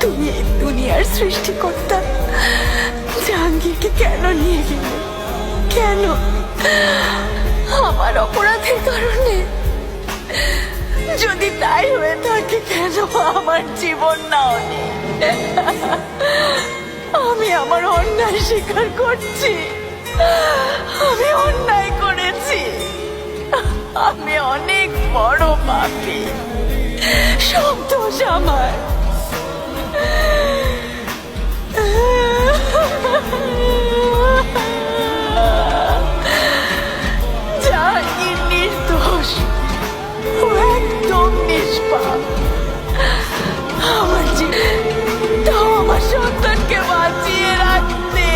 দয়ার সৃষ্টিকর্তা। জাহাঙ্গীরকে কেন নিয়ে গেলে? কেন? আমার অপরাধের কারণে? যদি তাই হয়ে থাকে, কেন আমার জীবন নাও আমি আমার অন্যায় স্বীকার করছি। আমি অন্যায় করেছি। আমি অনেক বড় পাপী। সব আমার। তাও আমার সন্তানকে বাঁচিয়ে রাখতে।